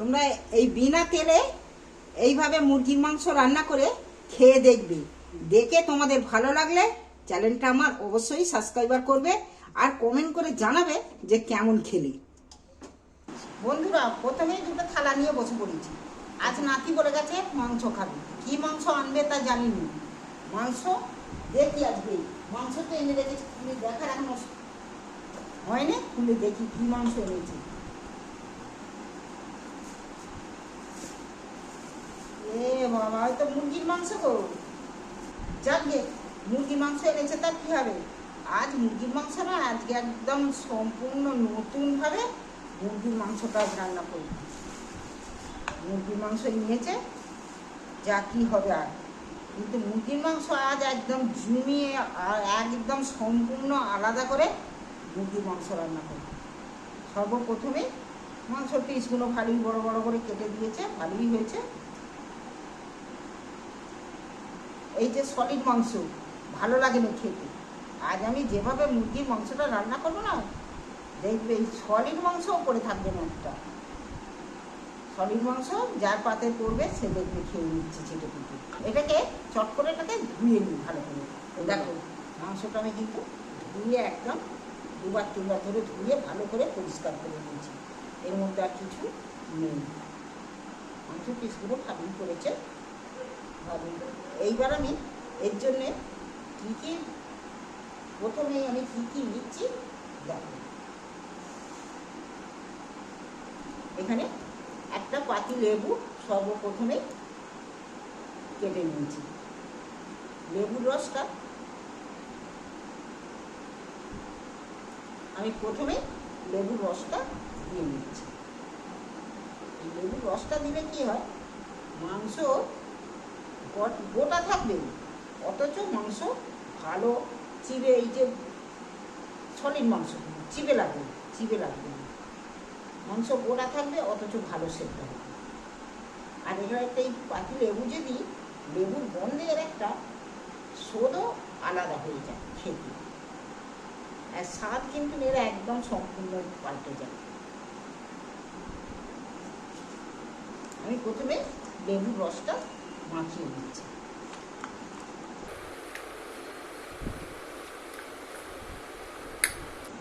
তোমরা এই বিনা তেলে এইভাবে মুরগির মাংস রান্না করে খেয়ে দেখবে। দেখে তোমাদের ভালো লাগলে চ্যানেলটা আমার অবশ্যই সাবস্ক্রাইবার করবে আর কমেন্ট করে জানাবে যে কেমন খেলি। বন্ধুরা, প্রথমেই দুটো থালা নিয়ে বসে পড়েছি। আজ নাতি বলে গেছে, মাংস খাবে। কি মাংস আনবে তা জানি না মাংস দেখি আজকে। মাংস তো এনে রেখেছি, খুলে দেখার এখনও হয়নি, খুলে দেখি কি মাংস এনেছি। বাবা, হয়তো মুরগির মাংস গো। যাকে মুরগির মাংস এনেছে তার কি হবে আজ মুরগির মাংস না, আজকে একদম সম্পূর্ণ নতুনভাবে মুরগির মাংসটা রান্না করি মুরগির মাংস নিয়েছে যা কি হবে আর। কিন্তু মুরগির মাংস আজ একদম জমিয়ে একদম সম্পূর্ণ আলাদা করে মুরগির মাংস রান্না করি সর্বপ্রথমে মাংস পিসগুলো ভালোই বড় বড় করে কেটে দিয়েছে, ভালোই হয়েছে। এই যে সলিড মাংস ভালো লাগে না খেতে। আজ আমি যেভাবে মুরগির মাংসটা রান্না করব না দেখবে এই সলিড মাংসও পড়ে থাকবে না একটা। সলিড মাংস যার পাতে পড়বে সে দেখবে খেয়ে নিচ্ছে ছেটে পিটে। এটাকে চট করে এটাকে ধুয়ে নিই ভালো করে। দেখো মাংসটা আমি কিন্তু ধুয়ে একদম দুবার তিনবার ধরে ধুয়ে ভালো করে পরিষ্কার করে নিয়েছি। এর মধ্যে আর কিছু নেই। মাংস পিসগুলো ভালোই করেছে। ভালোই এইবার আমি এর জন্যে কী কী, প্রথমে আমি কী কী নিচ্ছি দেখো। এখানে একটা পাতি লেবু সর্বপ্রথমে কেটে নিয়েছি। লেবুর রসটা আমি প্রথমে লেবুর রসটা দিয়ে নিচ্ছি। লেবুর রসটা দিলে কি হয়, মাংস গট- থাকবে অথচ মাংস ভালো চিবে এই যে সলিড মাংস চিবে লাগবে চিবে লাগবে না। মাংস গোটা থাকবে, অথচ ভালো সেদ্ধ হবে। আর এখানে একটা এই পাতি লেবু যদি লেবুর গন্ধের একটা স্বাদও আলাদা হয়ে যায় খেতে। আর স্বাদ কিন্তু এরা একদম সম্পূর্ণ পাল্টে যায়। আমি প্রথমে লেবুর রসটা মাখিয়ে দিচ্ছি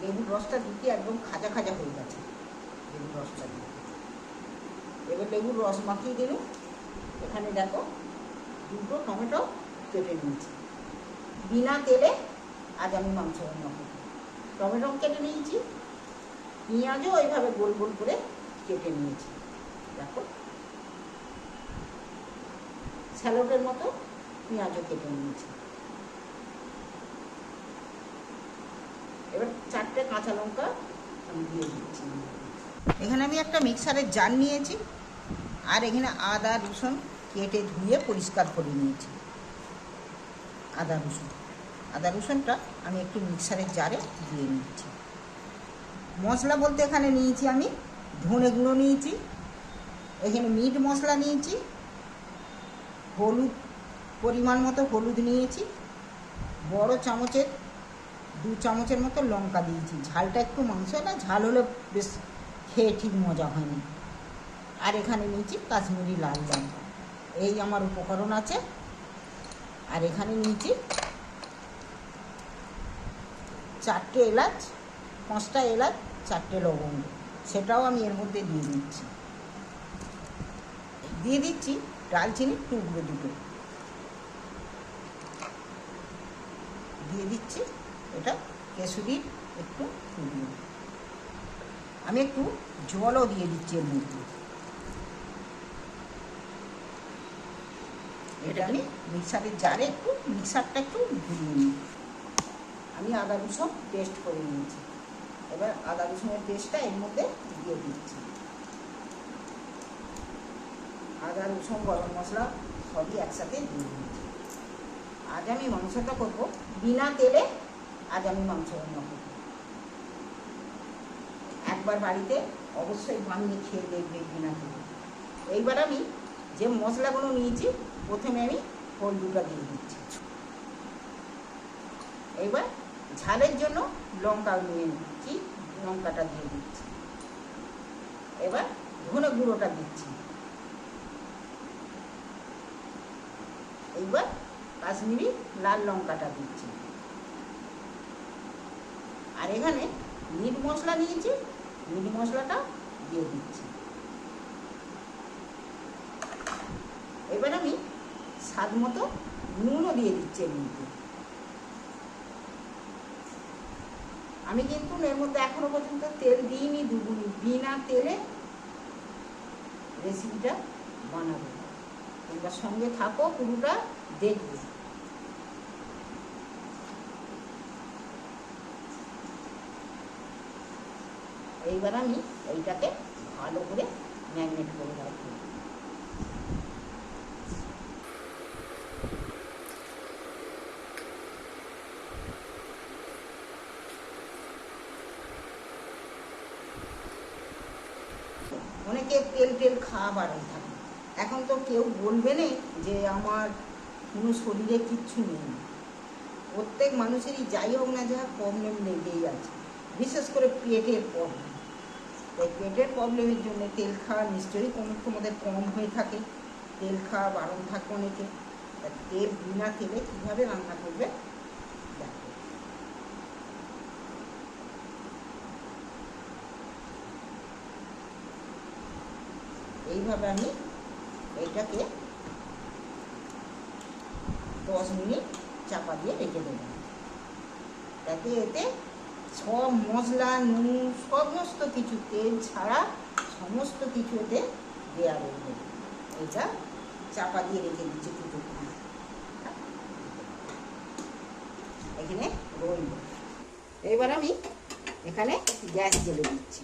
লেবুর রসটা দিতে একদম খাজা খাজা হয়ে গেছে, লেবুর রসটা দিয়ে এবার লেবুর রস মাখিয়ে দিল। এখানে দেখো, দুটো টমেটো কেটে নিয়েছি। বিনা তেলে আজ আমি মাংস রান্না করব। টমেটো কেটে নিয়েছি, পেঁয়াজও ওইভাবে গোল গোল করে কেটে নিয়েছি। দেখো। স্যালোডের মতো পেঁয়াজও কেটে নিয়েছি। এবার চারটে কাঁচা লঙ্কা আমি দিয়ে দিচ্ছি। এখানে আমি একটা মিক্সারের জার নিয়েছি আর এখানে আদা, রসুন কেটে ধুয়ে পরিষ্কার করে নিয়েছি। আদা, রসুন। আদা, রসুনটা আমি একটু মিক্সারের জারে দিয়ে নিচ্ছি। মশলা বলতে এখানে নিয়েছি আমি ধনে গুঁড়ো নিয়েছি, এখানে মিট মশলা নিয়েছি হলুদ পরিমাণ মতো হলুদ নিয়েছি, বড় চামচের, দু চামচের মতো লঙ্কা দিয়েছি। ঝালটা একটু মাংস না ঝাল হলে বেশ খেয়ে ঠিক মজা হয়নি। আর এখানে নিয়েছি কাশ্মীরি লাল লঙ্কা। এই আমার উপকরণ আছে। আর এখানে নিয়েছি চারটে এলাচ, পাঁচটা এলাচ, চারটে লবঙ্গ। সেটাও আমি এর মধ্যে দিয়ে দিচ্ছি। দিয়ে দিচ্ছি ডালচিনির টুকরো দুটো। দিয়ে দিচ্ছি এটা কেশুরির একটু টুকরো আমি একটু জলও দিয়ে দিচ্ছি এর মধ্যে। এটা আমি মিক্সারের জারে একটু, মিক্সারটা একটু ঘুরিয়ে নিই। আমি আদা রসুন পেস্ট করে নিয়েছি। এবার আদা রসুনের পেস্টটা এর মধ্যে দিয়ে দিচ্ছি। আদা রসুন গরম মশলা সবই একসাথে দিয়ে দিচ্ছি আজ আমি মাংসটা করব বিনা তেলে, আজ আমি মাংস রান্না করব। একবার বাড়িতে অবশ্যই বানিয়ে খেয়ে দেখবে বিনা তেলে। এইবার আমি যে মশলাগুলো নিয়েছি, প্রথমে আমি হলদুটা দিয়ে দিচ্ছি। এইবার ঝালের জন্য লঙ্কা নিয়ে নিচ্ছি, লঙ্কাটা দিয়ে দিচ্ছি। এবার ধনে গুঁড়োটা দিচ্ছি। এইবার কাশ্মীরি লাল লঙ্কাটা দিচ্ছি। আর এখানে মিট মশলা নিয়েছি, মিট মশলাটা দিয়ে দিচ্ছি। এবার আমি স্বাদ মতো নুনও দিয়ে দিচ্ছি এর মধ্যে। আমি কিন্তু এর মধ্যে এখনও পর্যন্ত তেল দিইনি দুগুনি বিনা তেলে রেসিপিটা বানাবো। তোমরা সঙ্গে থাকো পুরোটা দেখবে। এইবার আমি এইটাকে ভালো করে ম্যাগনেট করে রাখব অনেকে তেল টেল খাওয়া বাড়াই থাকে। এখন তো কেউ বলবে না যে আমার কোনো শরীরে কিচ্ছু নেই। প্রত্যেক মানুষেরই যাই হোক না যা প্রবলেম লেগেই আছে। বিশেষ করে পেটের প্রবলেম তাই পেটের প্রবলেমের জন্য তেল খাওয়া নিশ্চয়ই কোনো তোমাদের কম হয়ে থাকে। তেল খাওয়া বারণ থাকে অনেকে। তেল বিনা তেলে কীভাবে রান্না করবে? এইভাবে আমি এইটাকে দশ মিনিট চাপা দিয়ে রেখে দেবো। যাতে এতে সব মশলা, নুন, সমস্ত কিছু, তেল ছাড়া সমস্ত কিছু এতে দেওয়া রইবে এটা চাপা দিয়ে রেখে দিচ্ছি কিছুক্ষণ এখানে রইল। এবার আমি এখানে গ্যাস জেলে দিচ্ছি।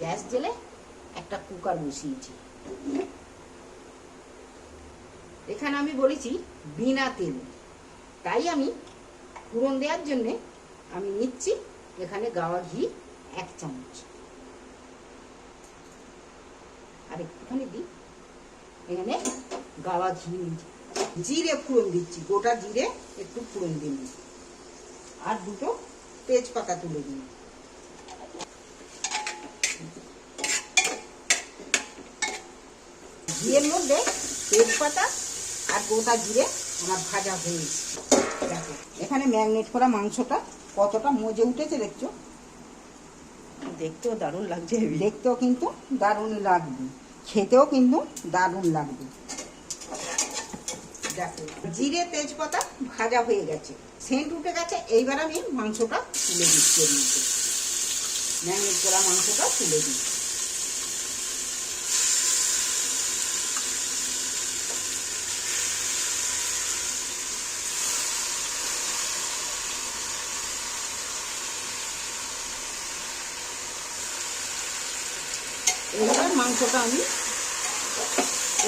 গ্যাস জেলে একটা কুকার বসিয়েছি। এখানে আমি বলেছি বিনা তেল। তাই আমি ফোড়ন দেওয়ার জন্যে আমি নিচ্ছি এখানে গাওয়া ঘি এক চামচ। আর একটুখানি দিই। এখানে গাওয়া ঘি জিরে ফোড়ন দিচ্ছি, গোটা জিরে একটু ফোড়ন দিন আর দুটো তেজপাতা তুলে দিন ঘিয়ের মধ্যে তেজপাতা আর গোটা জিরে আমার ভাজা হয়ে এসছে দেখো এখানে ম্যাগনেট করা মাংসটা কতটা মজে উঠেছে দেখছ? দেখতেও দারুণ লাগছে দেখতেও কিন্তু দারুণ লাগবে। খেতেও কিন্তু দারুণ লাগবে। দেখো জিরে তেজপাতা ভাজা হয়ে গেছে। সেন্ট উঠে গেছে এইবার আমি মাংসটা তুলে দিচ্ছি ম্যাগনেট করা মাংসটা তুলে দিই এবার মাংসটা আমি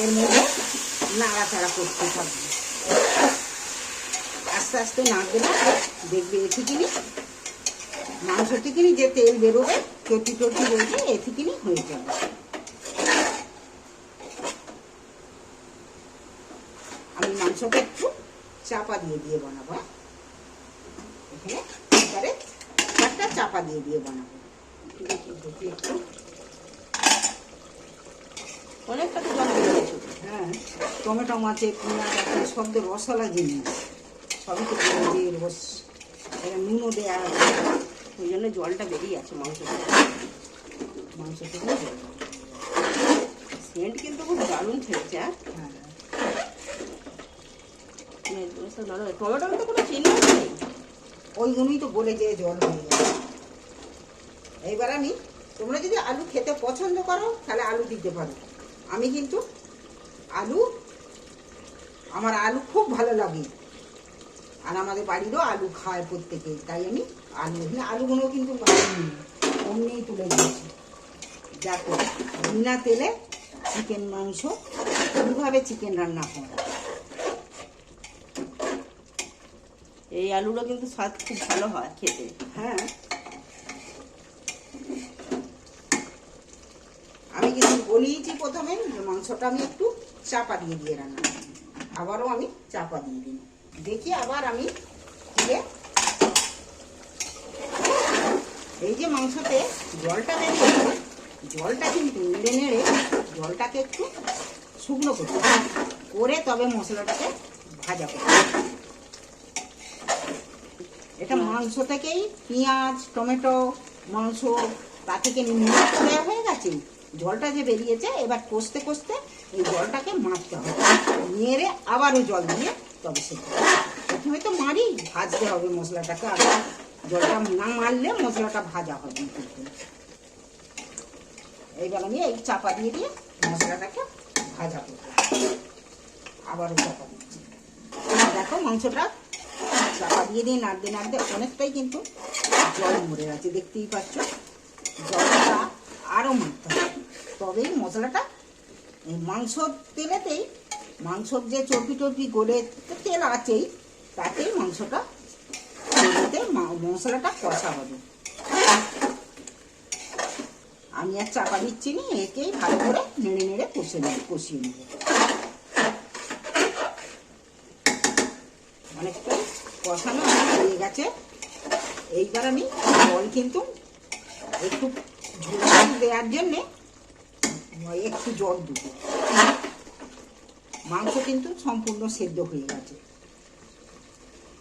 এর মধ্যে নাড়াচাড়া করতে থাকব। আস্তে আস্তে নাড়বে না, দেখবে এ থেকেই মাংস থেকেই যে তেল বেরোবে চটি টটি রয়েছে এ থেকেই হয়ে যাবে। আমি মাংসটা একটু চাপা দিয়ে দিয়ে বানাবো হ্যাঁ? এখানে একটা চাপা দিয়ে দিয়ে বানাবো। দেখি একটু। অনেকটা তো জল দিয়ে হ্যাঁ টমেটো মাছে পেঁয়াজ আছে সব তো রসালা জিনিস। সবই তো পেঁয়াজের রস এটা নুনও দেওয়া আছে। ওই জন্য জলটা বেরিয়ে আছে মাংস মাংস থেকে। সেন্ট কিন্তু খুব দারুণ আর হ্যাঁ। টমেটোর তো কোনো চিহ্ন নেই ওই জন্যই তো বলে যে জল হয়ে যাবে এইবার আমি তোমরা যদি আলু খেতে পছন্দ করো তাহলে আলু দিতে পারো। আমি কিন্তু আলু আমার আলু খুব ভালো লাগে। আর আমাদের বাড়িরও আলু খায় প্রত্যেকে তাই আমি আলু এখানে আলুগুলো কিন্তু ভাজিনি অমনিই তুলে দিয়েছি। দেখো বিনা তেলে চিকেন মাংস কীভাবে চিকেন রান্না করে এই আলুটা কিন্তু স্বাদ খুব ভালো হয় খেতে। হ্যাঁ আমি কিন্তু বলিয়েছি প্রথমে, যে মাংসটা আমি একটু চাপা দিয়ে দিয়ে রান্না আবারও আমি চাপা দিয়ে দিই। দেখি আবার আমি দিয়ে এই যে মাংসতে জলটা বেরিয়েছে জলটা কিন্তু নেড়ে নেড়ে জলটাকে একটু শুকনো করতে করে তবে মশলাটাকে ভাজা করতে এটা মাংস থেকেই পেঁয়াজ, টমেটো, মাংস তা থেকে মিক্স দেওয়া হয়ে গেছে? জলটা যে বেরিয়েছে, এবার কষতে কষতে এই জলটাকে মারতে হবে। নেড়ে আবারও জল দিয়ে তবে সে প্রথমে তো মারি, ভাজতে হবে মশলাটাকে। আর জলটা না মারলে মশলাটা ভাজা হবে। এইবার আমি এই চাপা দিয়ে দিয়ে মশলাটাকে ভাজা করব। আবারও চাপা দিচ্ছি। দেখো মাংসটা চাপা দিয়ে দিয়ে নাড়তে নাড়তে অনেকটাই কিন্তু জল মরে গেছে, দেখতেই পাচ্ছ। জলটা আরও মারতে হবে। তবেই মশলাটা, এই মাংস তেলেতেই, মাংসর যে চর্বি টর্বি গলে তেল আছেই, তাতেই মাংসটা তেলেতে মশলাটা কষা হবে। আমি আর চাপা দিচ্ছি না, একেই ভালো করে নেড়ে নেড়ে কষে নেব, কষিয়ে নেব। অনেকটাই কষানো হয়ে গেছে। এইবার আমি জল কিন্তু একটু ঝোল দেওয়ার জন্যে একটু জল দেবো মাংস কিন্তু সম্পূর্ণ সেদ্ধ হয়ে গেছে।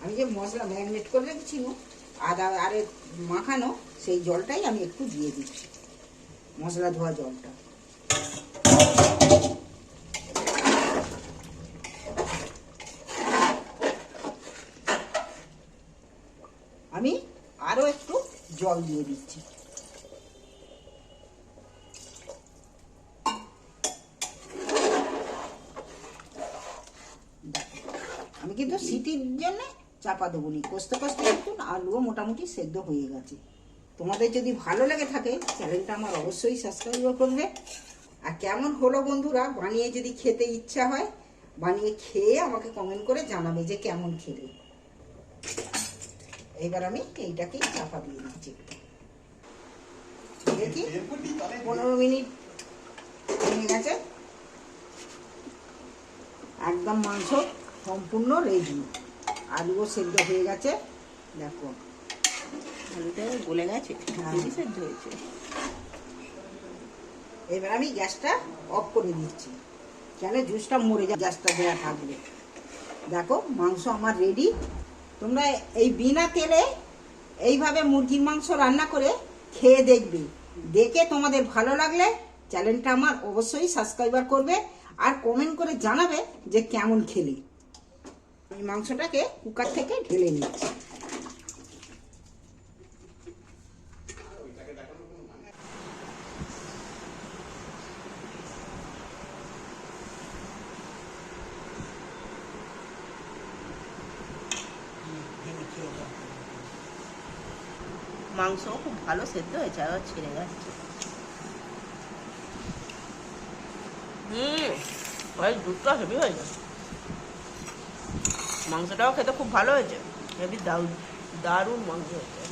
আমি যে মশলা ম্যারিনেট করে রেখেছি আদা আরে মাখানো সেই জলটাই আমি একটু দিয়ে দিচ্ছি। মশলা ধোয়া জলটা। আমি আরও একটু জল দিয়ে দিচ্ছি। কিন্তু সিটির জন্য চাপা দেবো নি কষতে কষতে কিন্তু আলুও মোটামুটি সেদ্ধ হয়ে গেছে। তোমাদের যদি ভালো লেগে থাকে, চ্যানেলটা আমার অবশ্যই সাবস্ক্রাইব করবে। আর কেমন হলো বন্ধুরা, বানিয়ে যদি খেতে ইচ্ছা হয়, বানিয়ে খেয়ে আমাকে কমেন্ট করে জানাবে যে কেমন খেলে। এইবার আমি এইটাকেই চাপা দিয়ে দিচ্ছি। দেখি, পনেরো মিনিট হয়ে গেছে। একদম মাংস সম্পূর্ণ রেডি আলুও সেদ্ধ হয়ে গেছে। দেখো আলুটা গলে গেছে হ্যাঁ। সেদ্ধ হয়েছে। এবার আমি গ্যাসটা অফ করে দিচ্ছি। কেন? জুসটা মরে যায় গ্যাসটা দেওয়া থাকবে। দেখো মাংস আমার রেডি তোমরা এই বিনা তেলে এইভাবে মুরগির মাংস রান্না করে খেয়ে দেখবে। দেখে তোমাদের ভালো লাগলে চ্যানেলটা আমার অবশ্যই সাবস্ক্রাইবার করবে আর কমেন্ট করে জানাবে যে কেমন খেলে। এই মাংসটাকে কুকার থেকে ঢেলে নিচ্ছি। মাংস খুব ভালো সেদ্ধ হয়েছে, আবার ছেড়ে যাচ্ছে। হুম, ভাই, দুধটা হেভি হয়েছে মাংসটাও খেতে খুব ভালো হয়েছে। হেভি দারুণ দারুণ মাংস হয়েছে।